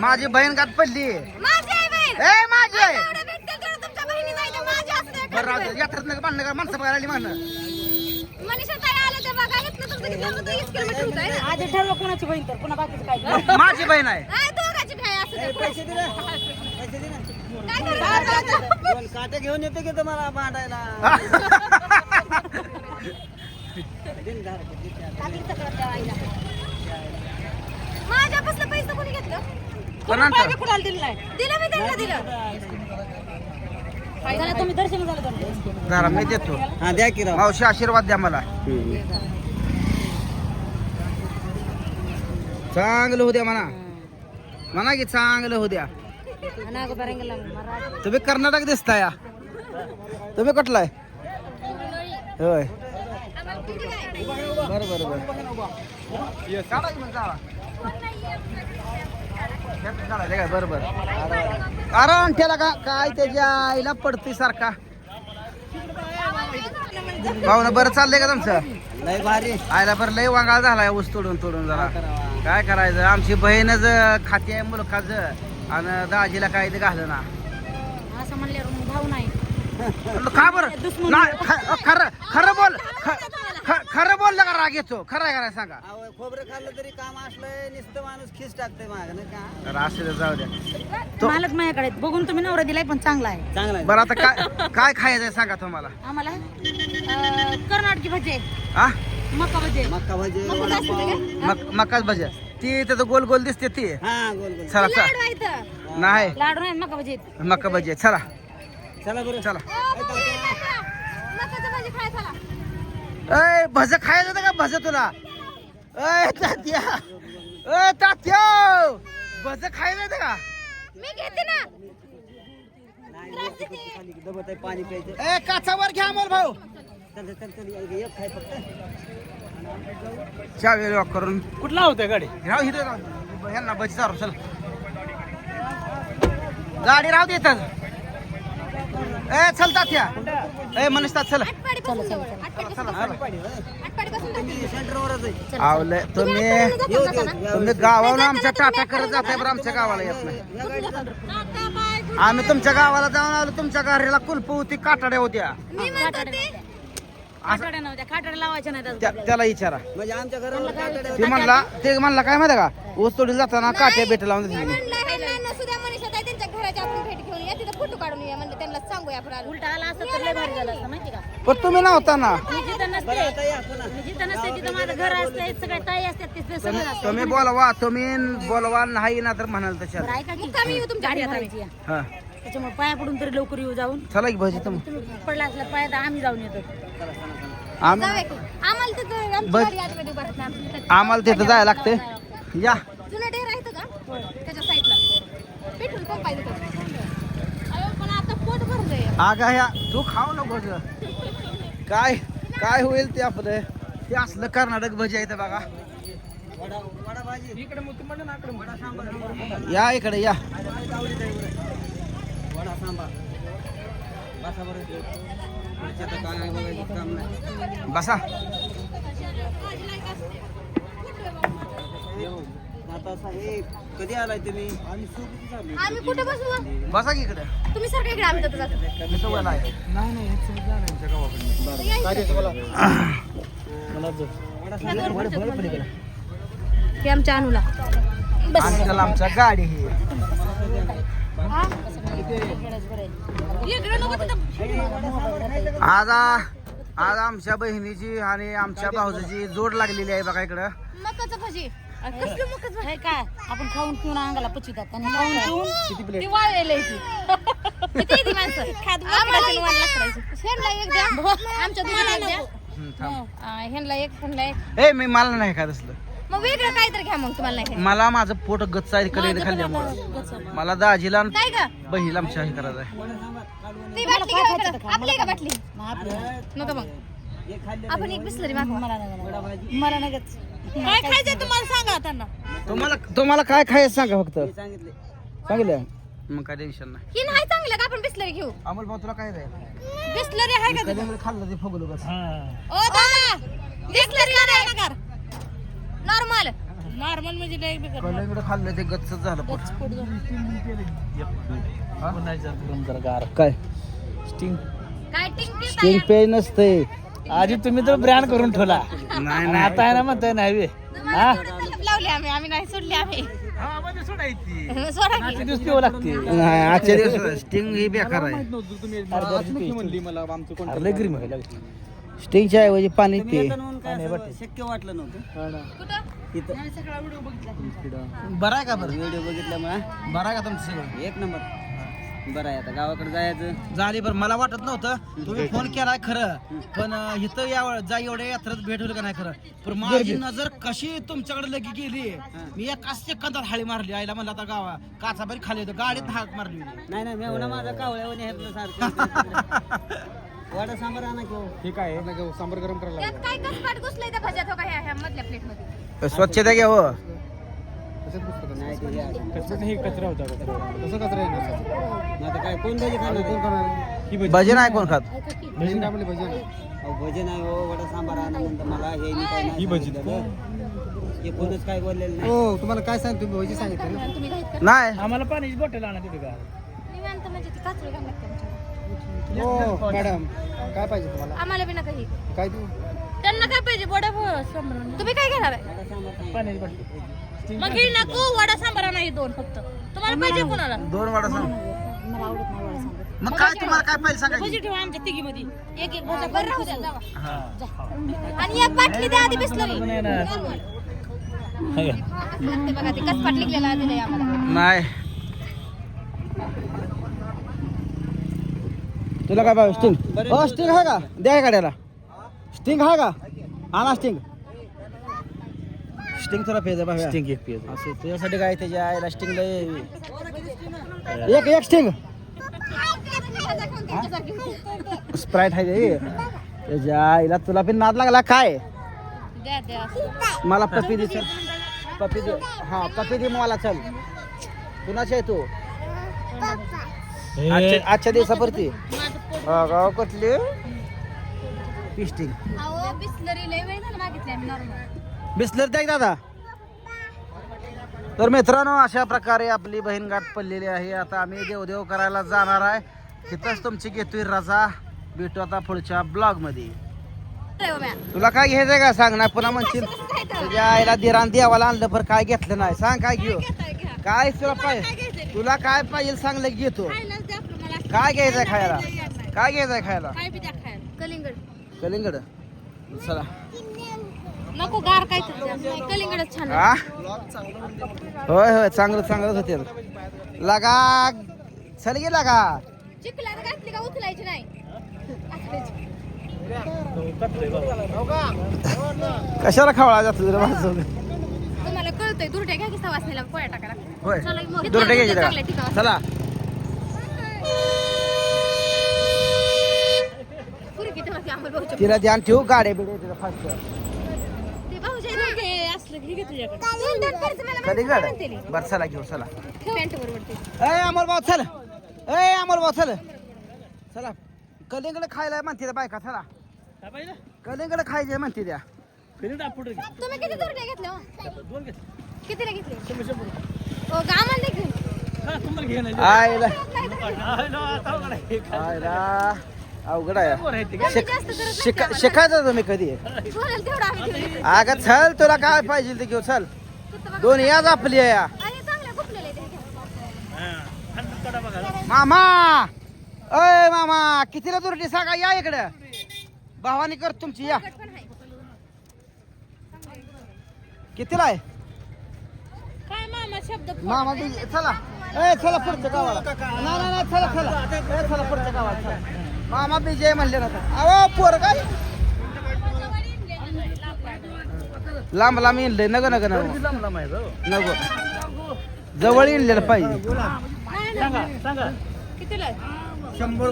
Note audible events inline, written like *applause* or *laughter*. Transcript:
माझी बहीण गात पडली माझी ए आहे बरं राहू दे. यात्रेत नका माणसं बघायला आली म्हणणं? आधी कोणाची बहीण तर पुन्हा बाकीचं काय *laughs* माझी बहीण आहे हा, दोघांची काय असू दे. पैसे दे रे. पैसे दे ना. काय करायचं आता? दोन काटे घेऊन येतो की तुम्हाला आईला माझ्यापासलं पैसे कोणी घेतलं कोणाचं? पाहिजे कुणाला दिलं नाही. दिलं मी त्यांना दिलं. झालं तुम्ही दर्शन झालं तुमचं जरा मी देतो. हा द्या की राव. मावशी आशीर्वाद द्या मला. चांगलं होऊ द्या म्हणा. म्हणा की चांगलं होऊ द्या. मराठी तुम्ही कर्नाटक दिसता या. तुम्ही कुठलाय होय. बरं बरं बरं काढा की मग जावा. ह्यात काढायचं काय? बरं बरं अरे अंठ्याला का काय त्याच्या आईला पडतोय सारखा. भाऊन बरं चाललंय का तुमचं? लय भारी. आयला बरं लय वांगाळ झालाय ऊस तोडून तोडून जरा. काय करायचं? आमची बहीणच खाती आहे मुलखाच आणि दाजीला काय ते घालं ना असं म्हणल्यावर भाऊ नाही. का बरं? खरं खरं बोल. खरं बोललं का राग येतो? खरं आहे का नाही सांगा? अहो, खोबरं खाल्लं तरी काम असलंय नुसतं माणूस खिस टाकतंय माग ना का? तर असू दे, जाऊ द्या. तो मालक माझ्याकडे आहेत. बघून तुम्ही नवरा दिलाय पण चांगला आहे. चांगला आहे. बरं आता काय काय खायचं आहे सांगा तुम्हाला? आम्हाला अं, कर्नाटकी भजे. हा मका भजे. मक्का भाजी वडापाव. मक मकाच भजे. ती तिथं गोल गोल दिसते ती. हा गोल गोल. चला लाडू चला आहे इथं. नाही. लाडू नाही मका भजे. मका भजी. चला. चला बरं. चला. भाजी खाय चला. अय भज खायचं होतं का भज तुला? अय तात्या. अय तात्या. भज खायचं होतं का? मी घेते ना. दबत पाणी प्यायचं ए काचावर घ्या मोल भाऊ. चल चल चल एक एक खाय फक्त. लॉक करून. कुठला होतं गाडी? राव इथे राव ह्यांना बची चालू चल. गाडी राहू देतात ए चल तात्या. ए मनीष तात चल. आवले तुम्ही तुम्ही गावाला आमच्या टाटा करत जाताय बरं आमच्या गावाला येत नाही. आम्ही तुमच्या गावाला जाऊन आलो तुमच्या घराला कुलप होती काटाड्या होत्या. त्या- त्याला विचारा म्हणजे आमच्या घराला काटाड्या ते म्हणला ते म्हणला काय माहिती का? ऊस तोडीला जाताना काट्या भेट लावून आपण भेट घेऊन या तिथं फोटो काढून म्हणलं त्यांना सांगूया आपण आलो. उलटा आला असता तर लय भारी झालं असतं माहिती का? पण तुम्ही नव्हता ना मी जिथं नसते आता या पुन्हा. मी जिथं नसते तिथं माझं घर असते सगळ्या ताई असतात तिथे सगळं असतं तुम्ही बोलवा तुम्ही बोलवा नाही ना तर म्हणाल तशात बरं ऐका की. मुक्कामी येऊ तुमच्या गाडी आहे. हा. त्याच्यामुळे पाया पडून तरी लवकर येऊ जाऊन. चला की भाजी तुम्ही. तुम्ही पडला असला पाया तर आम्ही जाऊन येतो. आम्ही जाऊया की. आम्हाला तिथं आमची बस. गाडी आतमध्ये उभा राहते. आमच्या तिथं आम्हाला तिथं जायला लागते या. जुनं डेअर आहे इथं का त्याच्या साईडला पेट्रोल पंप आहे तिथं अयो, पण आता पोट भरलंय आगा ह्या तू खाऊ नको. काय काय होईल ते आपलं? ते असलं कर्नाटक भजी आहे बघा. वडा वडा भाजी इकडे वडा सांबार या इकडे या. बसा. बरं पुढचं तर काय बघायचं काम नाही बसा येऊ. आता साहेब कधी आलाय तुम्ही? आम्ही सोबतच आलो. आम्ही कुठे बसू? बसा की इकडे. तुम्ही सर इकडे आम्ही जातो मी सवय आहे हे आमच्या अनुला. आमच्या गाडी ही. इकडे नको तिथं. आज आज आमच्या बहिणीची आणि आमच्या भाऊजाची जोड लागलेली आहे बघा इकडं. मकाचं भाजी. हे काय? आपण खाऊन पिऊन अंगाला पचितात आणि खाऊन पिऊन ती वाळलेली आहे ती. किती आहे ती माणसं. *laughs* आम्हाला- ह्यांना एक द्या. आमच्या एक द्या. हम्म, थांब. आ, ह्यांना एक ह्यांना एक. ए मी मला नाही काय तसलं मग वेगळं काय तर घ्या मग तुम्हाला नाही खायचं. मला माझं पोट गच्च आहे कडे खाल्ल्यामुळं. मला दाजीला आणि काय बहिणीला आमच्या हे करायचं आहे. ती बाटली घ्या इकडं. आपली आहे का बाटली? नको मग. आपण एक बिसलरी मागवा. मला नाही मला नाही गच. काय खायचं तुम्हाला सांगा त्यांना. तुम्हाला तुम्हाला काय खायचं सांगा फक्त. सांगितले. सांगितलं? मग काय टेन्शन नाही. ही नाही चांगलं का? आपण बिसलरी घेऊ. अमोल भाऊ तुला काय आहे बिसलरी आहे का मी खाल्लं ते फुगलो बस. ओ दादा बिसलरी नकार नॉर्मल नॉर्मल म्हणजे लय बिकट कलिंगड खाल्लं ते गच्च झालं पोट. पोट झालं. काय स्टिंग काय? टिंग स्टिंग पे नसतंय. आधी तुम्ही तर ब्रँड करून ठेवला. नाही आणि आता आहे ना म्हणताय नाही लावले आम्ही आम्ही नाही सोडले आम्ही. *laughs* सोडा की. आजचे दिवस लागते. नाही आजच्या दिवस स्टिंग ही बेकार आहे. स्टिंगच्या ऐवजी पाणी तुम्ही पे येता म्हणून काय असं शक्य वाटलं नव्हतं? कुठं? इथं. आम्ही सगळा व्हिडिओ बघितला. बरं आहे का बरं? व्हिडिओ बघितल्यामुळे बरं का तुमचं सगळं? एक नंबर. बरं आहे आता गावाकडे जायचं. झाली बरं मला वाटत नव्हतं. तुम्ही फोन केलाय खरं पण अं, इथं या जा एवढ्या यात्रेत भेट होईल का नाही खरं? पण माझी नजर कशी तुमच्याकडे लगी गेली? मी एका सेकंदात हाळी मारली आईला म्हणलं आता गावा काचा बरी खाली होतं गाडीत हाक मारली होती. नाही नाही मेवना माझा कावळ्यावर हेपलं सारखं. *laughs* वाडा सांबार आणा घेऊ त्यात काय कसपाट घुसलंय त्या भाज्यात हो का ह्या ह्या मधल्या प्लेटमध्ये? स्वच्छता घ्या हो. नाही ते हे. कचरा होता मग आता काय कोण भजी खाणार? भजन आहे कोण खात. अहो भजन आहे हो वडा सांबार आणा म्हणतं. मला हे नाही काय नाही सांगितलं. हे कोणच काय बोललेलं नाही. हो तुम्हाला काय सांगतो तुम्ही भजी सांगितलं ना. तुम्ही घाईत नाही. आम्हाला पाण्याची बॉटल आणा तिथे का? निवांत म्हणजे ती काचरी घालणार त्यांच्या हो मॅडम काय पाहिजे तुम्हाला? आम्हाला बी नका हे. काय देऊ त्यांना काय पाहिजे? वडा तुम्ही काय घेणार आहे? काय? पाण्याची बॉटल. मग हे नको वडा सांबार नाही दोन फक्त. तुम्हाला पाहिजे कोणाला? दोन वाडा सांग. मला आवडत नाही वाळा सांगत मग काय तुम्हाला काय पाहिजे सांगा भजी की? ठेवा आमच्या तिघी मध्ये एक एक भजा बरं राहू द्या जावा. आणि एक बाटली द्या आधी बिसलरी. नाही ना. ते बघा ते कसपाट लिखलेला दिलंय आम्हाला. नाही. तुला काय पाहिजे? स्टिंग. हो स्टिंग आहे का? द्या गाड्याला स्टिंग आहे का? आणा स्टिंग. स्टिंग तुला पाहिजे बघा. स्टिंग एक पियाचं. असं तुझ्यासाठी काय त्याच्या आईला स्टिंग एक एक स्टिंग स्प्राईट आहे ते. त्याच्या आईला तुला पण नाद लागला काय? मला पपी दे चल. पपी दे. हा पपी दे मला चल. कुणाची आहे तू? आजच्या आजच्या दिवसापुरती. हा, गाव कुठली? पिस्टिंग अहो बिसलरी लय वेळ झाला मागितली आम्ही नॉर्मल बिसलर द्या दादा? तर मित्रांनो अशा प्रकारे आपली बहीण गाठ पडलेली आहे. आता आम्ही देवदेव करायला जाणार आहे. तिथंच तुमची घेतोय रजा. भेटू आता पुढच्या ब्लॉगमध्ये तुला काय घ्यायचंय का? सांग ना पुन्हा म्हणशील. तुझ्या आईला दिरान देवाला आणलं पर काय घेतलं नाही. सांग काय घेऊ? काय तुला पाहिजे तुला काय पाहिजे सांग लगे घेतो. काय घ्यायचंय खायला? काय घ्यायचंय खायला? कलिंगड कलिंगड. चला. नको गार काय कलिंगडच छान हा होय होय चांगलं चांगलंच होते. लगा चल गे लगा चिखलात घातली का? उचलायची नाही. कशाला खावळा जातो तुला माझं? तुम्हाला कळतंय दुर्ट्या घ्या की सवासनीला पोळ्या टाकायला. होय. चला मग. दुर्टे घ्यायचे. चला. पुरी किती तिला ध्यान ठेवू गाड्या बिड्या तिला फास्ट ते भाऊच्या घे असलं घे घे तुझ्याकडे दोन दोन खर्च मला माहिती कलिंगड म्हणते बर चला घेऊ चला. ए अमोल भाऊ चल. ए अमोल भाऊ चल. चला. कलिंगड खायला म्हणते त्या बायका चला. कलिंगड खायचे म्हणते त्या. तुम्ही किती हो? कितीला घेतले? शंभर शंभर ओ गामान देखील हा, आयला. हा, आयला. अवघड आहे? शिक- शिका शिकायचं तुम्ही कधी. बोलाल तेवढं आम्ही घेऊन अगं चल तुला काय पाहिजे ते घेऊ चल. दोन याच आपली आहे या. आणि चांगल्या गुपलेलं आहे ते घ्या. हा, थंड कडा बघा. मामा! अय मामा! कितीला दुरटी सांगा या इकडे. भावानी कर तुमची या. पण आहे. कितीला आहे? काय मामा शब्द मामा बी- चला. ए चला पुढच्या गावाला. नाही नाही नाही, चला चला. ए चला पुढच्या गावाला चला. मामा विजय म्हणले ना. अहो पोर काय? लांब लांब येईल नग नग नग. लांब लांब आहे हो. नको जवळ येईल पाहिजे. सांगा सांगा. कितीला आहे? शंभर